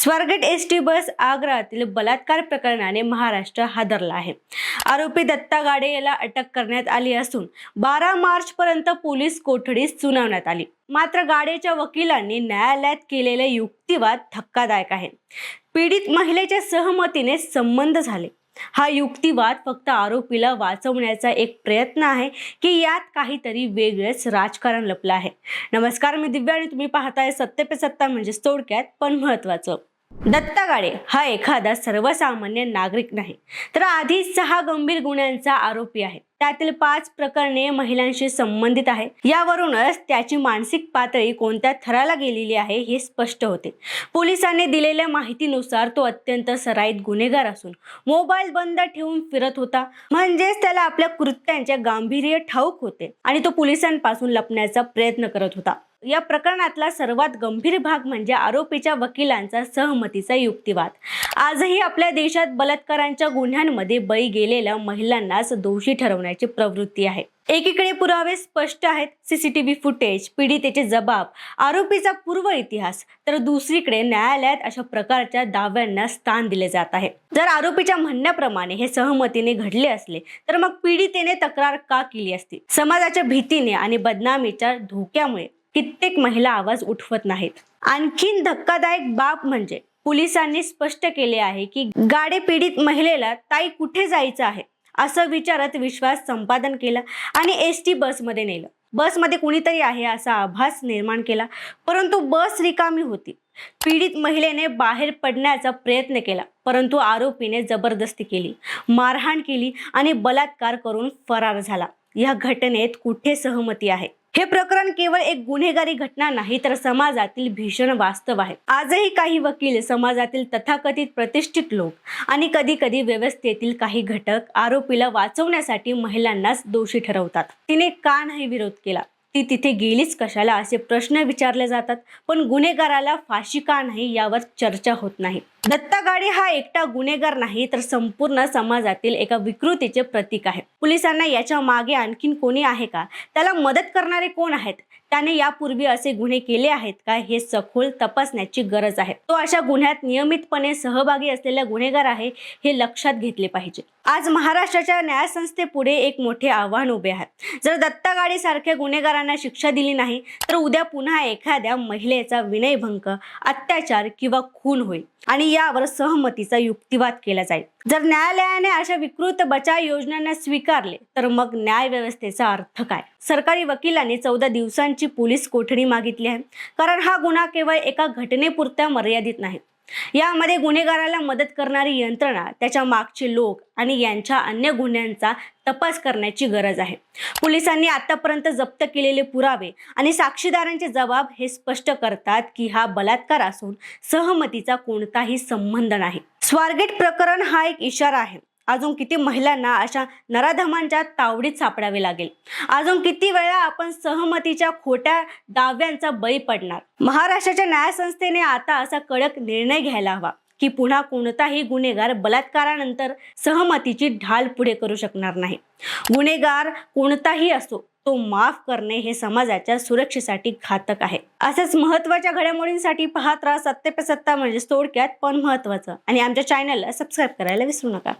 Swargate S T bus आग्रातील बलात्कार प्रकरणाने महाराष्ट्र हादरला आहे. आरोपी दत्ता गाडे याला अटक करण्यात आली असून बारा मार्च पर्यंत पोलीस कोठडीत सुनावण्यात आली. मात्र गाडेच्या वकिलांनी न्यायालयात केलेले युक्तिवाद धक्कादायक आहे. पीडित महिलेच्या सहमतीने संबंध झाले. हा युक्तिवाद फक्त आरोपीला वाचवण्याचा एक प्रयत्न आहे की यात काहीतरी वेगळेच राजकारण लपलं आहे. नमस्कार मी दिव्या आणि तुम्ही पाहताय सत्य पे सत्ता म्हणजे थोडक्यात पण महत्वाचं दत्ता गाडे हा एखादा सर्वसामान्य नागरिक नाही. तर आधी सहा गंभीर गुन्ह्यांचा आरोपी आहे. त्यातील पाच प्रकरणे महिलांशी संबंधित आहे यावरूनच त्याची मानसिक पातळी कोणत्या थराला गेलेली आहे हे स्पष्ट होते. पोलिसांनी दिलेल्या माहितीनुसार तो अत्यंत सराईत गुन्हेगार असून मोबाईल बंद ठेवून फिरत होता. म्हणजेच त्याला आपल्या कृत्यांचे गांभीर्य ठाऊक होते आणि तो पोलिसांपासून लपण्याचा प्रयत्न करत होता. या प्रकरणातला सर्वात गंभीर भाग म्हणजे आरोपीच्या वकिलांचा सहमतीचा युक्तिवाद. आजही आपल्या देशात बलात्कारांच्या गुन्ह्यांमध्ये बळी गेलेल्या महिलांनाच दोषी करण्याची प्रवृत्ती आहे. एकीकडे पुरावे स्पष्ट आहेत सीसीटीव्ही फुटेज पीडितेचे जबाब आरोपीचा पूर्व इतिहास तर दुसरीकडे न्यायालयात अशा प्रकारच्या दाव्यांना स्थान दिले जात आहे. जर आरोपीच्या म्हणण्याप्रमाणे हे सहमतीने घडले असले तर मग पीडितेने तक्रार का केली असती? समाजाच्या भीतीने आणि बदनामीच्या धोक्यामुळे कित्येक महिला आवाज उठवत नाहीत. आणखीन धक्कादायक बाब म्हणजे पोलिसांनी स्पष्ट केले आहे की गाडे पीडित महिलेला ताई कुठे जायचं आहे? असं विचारत विश्वास संपादन केला आणि एस टी बसमध्ये नेलं. बसमध्ये कुणीतरी आहे असा आभास निर्माण केला. परंतु बस रिकामी होती. पीडित महिलेने बाहेर पडण्याचा प्रयत्न केला. परंतु आरोपीने जबरदस्ती केली. मारहाण केली आणि बलात्कार करून फरार झाला. या घटनेत कुठे सहमती आहे? हे प्रकरण केवळ एक गुन्हेगारी घटना नाही तर समाजातील भीषण वास्तव आहे. आजही काही वकील समाजातील तथाकथित प्रतिष्ठित लोक आणि कधी कधी व्यवस्थेतील काही घटक आरोपीला वाचवण्यासाठी महिलांनाच दोषी ठरवतात. तिने का नाही विरोध केला? ती तिथे गेलीच कशाला असे प्रश्न विचारले जातात. पण गुन्हेगाराला फाशी का नाही यावर चर्चा होत नाही. दत्ता गाडे हा एकटा गुन्हेगार नाही तर संपूर्ण समाजातील एका विकृतीचे प्रतीक आहे. पोलिसांना याच्या मागे आणखीन कोणी आहे का? त्याला मदत करणारे कोण आहेत? त्याने यापूर्वी असे गुन्हे केले आहेत का हे सखोल तपासण्याची गरज आहे. तो अशा गुन्ह्यात नियमितपणे सहभागी असलेला गुन्हेगार आहे हे लक्षात घेतले पाहिजे. आज महाराष्ट्राच्या न्यायसंस्थेपुढे एक मोठे आव्हान उभे आहे. जर दत्ता गाडी सारख्या गुन्हेगारांना शिक्षा दिली नाही तर उद्या पुन्हा एखाद्या महिलेचा विनयभंग अत्याचार किंवा खून होईल आणि यावर सहमतीचा युक्तिवाद केला जाईल. जर न्यायालयाने अशा विकृत बचाव योजनांना स्वीकारले तर मग न्याय व्यवस्थेचा अर्थ काय? सरकारी वकिलांनी चौदा दिवसांची पोलीस कोठडी मागितली आहे. कारण हा गुन्हा केवळ एका घटनेपुरता मर्यादित नाही. यामध्ये गुन्हेगाराला मदत करणारी यंत्रणा त्याच्या मागचे लोक आणि यांच्या अन्य गुन्ह्यांचा तपास करण्याची गरज आहे. पोलिसांनी आतापर्यंत जप्त केलेले पुरावे आणि साक्षीदारांचे जबाब हे स्पष्ट करतात की हा बलात्कार असून सहमतीचा कोणताही संबंध नाही. स्वारगेट प्रकरण हा एक इशारा आहे. अजून किती महिलांना अशा नराधमांच्या तावडीत सापडावे लागेल? अजून किती वेळा आपण सहमतीच्या खोट्या दाव्यांचा बळी पडणार? महाराष्ट्राच्या न्यायसंस्थेने आता असा कडक निर्णय घ्यायला हवा की पुन्हा कोणताही गुन्हेगार बलात्कारानंतर सहमतीची ढाल पुढे करू शकणार नाही. गुन्हेगार कोणताही असो तो माफ करणे हे समाजाच्या सुरक्षेसाठी घातक आहे. असेच महत्त्वाच्या घडामोडींसाठी पाहत राहा सत्य पे सत्ता म्हणजे थोडक्यात पण महत्वाचं आणि आमच्या चॅनलला सबस्क्राईब करायला विसरू नका.